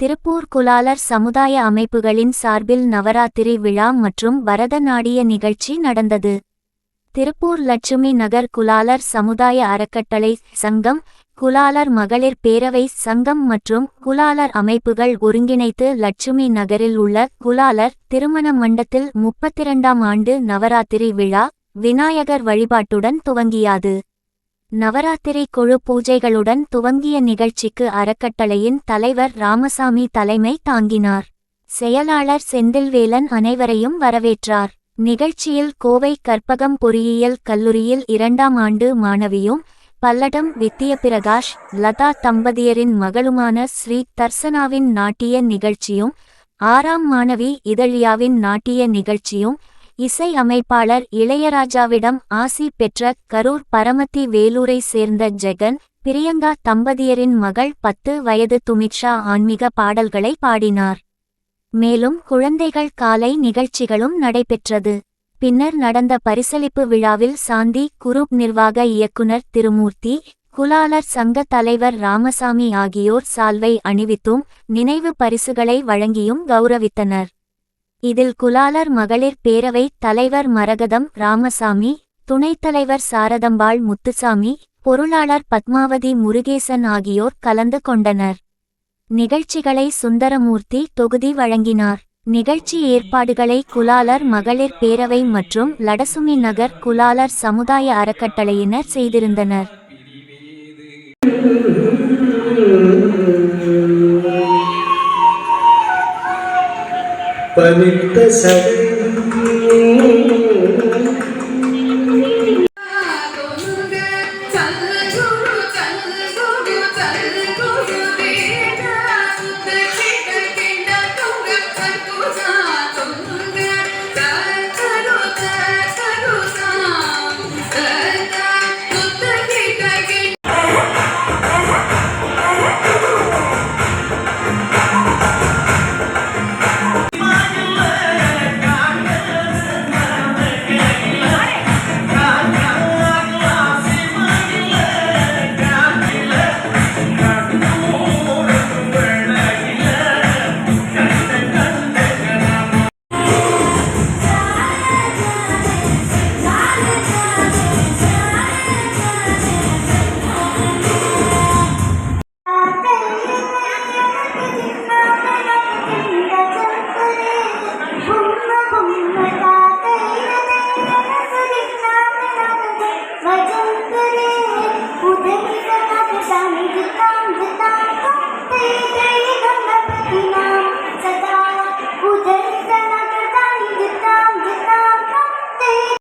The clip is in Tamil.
திருப்பூர் குலாலர் சமுதாய அமைப்புகளின் சார்பில் நவராத்திரி விழா மற்றும் பரதநாட்டிய நிகழ்ச்சி நடந்தது. திருப்பூர் லட்சுமி நகர் குலாலர் சமுதாய அறக்கட்டளை சங்கம் குலாலர் மகளிர் பேரவை சங்கம் மற்றும் குலாலர் அமைப்புகள் ஒருங்கிணைத்து லட்சுமி நகரில் உள்ள குலாலர் திருமண மண்டத்தில் முப்பத்திரண்டாம் ஆண்டு நவராத்திரி விழா விநாயகர் வழிபாட்டுடன் துவங்கியது. நவராத்திரி குழு பூஜைகளுடன் துவங்கிய நிகழ்ச்சிக்கு அறக்கட்டளையின் தலைவர் ராமசாமி தலைமை தாங்கினார். செயலாளர் செந்தில்வேலன் அனைவரையும் வரவேற்றார். நிகழ்ச்சியில் கோவை கற்பகம் பொறியியல் கல்லூரியில் இரண்டாம் ஆண்டு மாணவியும் பல்லடம் வித்தியபிரகாஷ் லதா தம்பதியரின் மகளுமான ஸ்ரீ தர்சனாவின் நாட்டிய நிகழ்ச்சியும் ஆறாம் மாணவி இதழியாவின் நாட்டிய நிகழ்ச்சியும் இசை அமைப்பாளர் இளையராஜாவிடம் ஆசி பெற்ற கரூர் பரமத்தி வேலூரை சேர்ந்த ஜெகன் பிரியங்கா தம்பதியரின் மகள் பத்து வயது துமிட்ஷா ஆன்மீக பாடல்களை பாடினார். மேலும் குழந்தைகள் காலை நிகழ்ச்சிகளும் நடைபெற்றது. பின்னர் நடந்த பரிசளிப்பு விழாவில் சாந்தி குரூப் நிர்வாக இயக்குனர் திருமூர்த்தி குலாலர் சங்க தலைவர் ராமசாமி ஆகியோர் சால்வை அணிவித்தும் நினைவு பரிசுகளை வழங்கியும் கௌரவித்தனர். இதில் குலாலர் மகளிர் பேரவை தலைவர் மரகதம் ராமசாமி துணைத் தலைவர் சாரதம்பாள் முத்துசாமி பொருளாளர் பத்மாவதி முருகேசன் ஆகியோர் கலந்து கொண்டனர். நிகழ்ச்சிகளை சுந்தரமூர்த்தி தொகுதி வழங்கினார். நிகழ்ச்சி ஏற்பாடுகளை குலாலர் மகளிர் பேரவை மற்றும் லடசுமி நகர் குலாலர் சமுதாய அறக்கட்டளையினர் செய்திருந்தனர். pavitra sadhu